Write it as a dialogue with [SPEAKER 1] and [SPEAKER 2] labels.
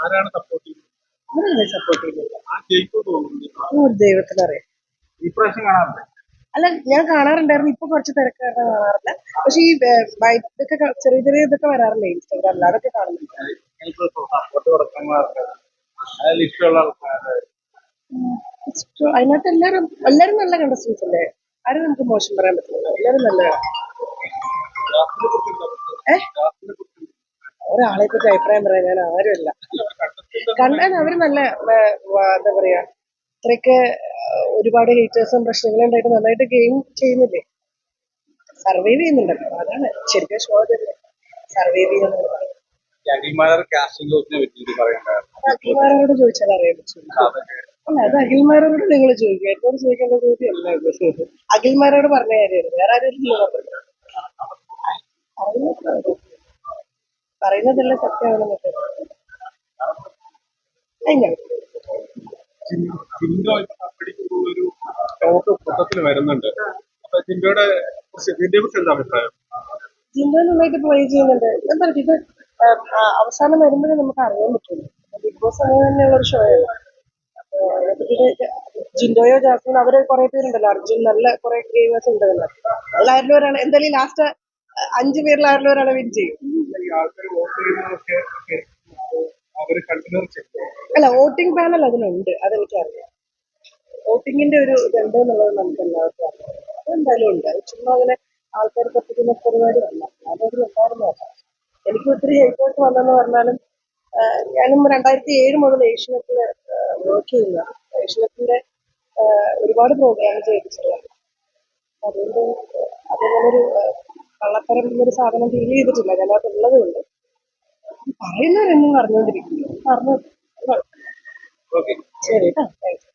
[SPEAKER 1] ആരാണ് സപ്പോർട്ട് ചെയ്യുന്നത്
[SPEAKER 2] അവരല്ലേ സപ്പോർട്ട് ചെയ്യുന്നത്
[SPEAKER 1] ആ ജയിക്കും തോന്നുന്നു
[SPEAKER 2] ഒരു ദൈവത്തിനറിയാം
[SPEAKER 1] ഇപ്രാവശ്യം കാണാറുണ്ട്
[SPEAKER 2] അല്ല ഞാൻ കാണാറുണ്ടായിരുന്നു. ഇപ്പൊ കുറച്ച് തിരക്ക് കാരണം കാണാറില്ല. പക്ഷെ ഈ ഏർ, ബൈ- ഇതൊക്കെ ക- ചെറിയ ചെറിയ ഇതൊക്കെ വരാറില്ലേ ഇൻസ്റ്റാഗ്രാമിൽ അതൊക്കെ കാണുന്നുണ്ട്. അതിനകത്ത് എല്ലാരും എല്ലാരും നല്ല കണ്ടസ്റ്റൻസ് അല്ലേ? ആരും നമുക്ക് മോശം പറയാൻ പറ്റില്ല. എല്ലാരും ഏഹ് ഒരാളെ കുറിച്ച് അഭിപ്രായം പറയാൻ ഞാൻ ആരുമല്ല. കണ്ടാൽ അവർ നല്ല എന്താ പറയാ അത്രയൊക്കെ ഒരുപാട് ഹീറ്റേഴ്സും പ്രശ്നങ്ങളും ഉണ്ടായിട്ട് നന്നായിട്ട് ഗെയിം ചെയ്യുന്നില്ലേ? സർവൈവ് ചെയ്യുന്നുണ്ടല്ലോ. അതാണ് ശരിക്കും ഷോ തന്നെ. സർവൈവ് അത് അഖിൽമാരോട് ചോദിച്ചാൽ അറിയാൻ പറ്റും. അല്ല അത് അഖിൽമാരോട് നിങ്ങൾ ചോദിക്കുക എന്നോട് ചോദിക്കേണ്ട ചോദ്യം അല്ല ഇത് അഖിൽമാരോട് പറഞ്ഞ കാര്യമായിരുന്നു വേറെ ആരും? പറഞ്ഞു പറയുന്നതെല്ലാം കഴിഞ്ഞോ
[SPEAKER 1] ജിൻഡോ ഇപ്പൊ ഒരു ടോക്ക് മൊത്തത്തിൽ വരുന്നുണ്ട്. അപ്പൊ ജിൻഡോയുടെ കുറിച്ച് ഇതിനെ കുറിച്ച് എന്താ അഭിപ്രായം?
[SPEAKER 2] ജിൻഡോ നന്നായിട്ട് പ്ലേ ചെയ്യുന്നുണ്ട്. ഞാൻ പറഞ്ഞു ഇത് അവസാനം വരുമ്പോഴേ നമുക്ക് അറിയാൻ പറ്റുള്ളൂ. ബിഗ് ബോസ് അങ്ങനെ തന്നെയുള്ള ഒരു ഷോ ആണ് അപ്പൊ അതിനെപ്പറ്റി ജിൻഡോയോ ജാസ്മിൻ അവർ കുറെ പേരുണ്ടല്ലോ. അർജുൻ നല്ല കുറെ ഗെയിമേഴ്സ് ഉണ്ടല്ലോ അതിലാരിലും ഒരാണ് എന്തായാലും ലാസ്റ്റ് അഞ്ചു പേരിൽ ആരെങ്കിലും ഒരാളെ വിൻ ചെയ്യും. അല്ല വോട്ടിംഗ് പാനൽ അതിനുണ്ട് അതെനിക്കറിയാം. വോട്ടിങ്ങിന്റെ ഒരു ഇതുണ്ട് എന്നുള്ളത് നമുക്ക് എല്ലാവർക്കും അറിയാം. അതെന്തായാലും ഉണ്ട്. അത് ചുമ്മാ അങ്ങനെ ആൾക്കാർ പറ്റിക്കുന്ന പരിപാടിയല്ല. അതൊരു ഉണ്ടായിരുന്നതല്ല എനിക്ക് ഒത്തിരി ഹെൽപ്പേഴ്സ് വന്നെന്ന് പറഞ്ഞാലും ഞാനും രണ്ടായിരത്തി ഏഴ് മുതൽ ഏഷ്യനെറ്റിൽ വർക്ക് ചെയ്യുന്ന ഏഷ്യനെറ്റിന്റെ ഒരുപാട് പ്രോഗ്രാം ചെയ്തിട്ടുണ്ട് അതുകൊണ്ട് ആ, കള്ളത്തരം എന്നൊരു സാധനം ഫീൽ ചെയ്തിട്ടില്ല. അതിനകത്ത് ഉള്ളത് കൊണ്ട് പറയുന്നവരെന്നും പറഞ്ഞുകൊണ്ടിരിക്കുന്നു പറഞ്ഞു. ശരി. കേട്ടോ താങ്ക്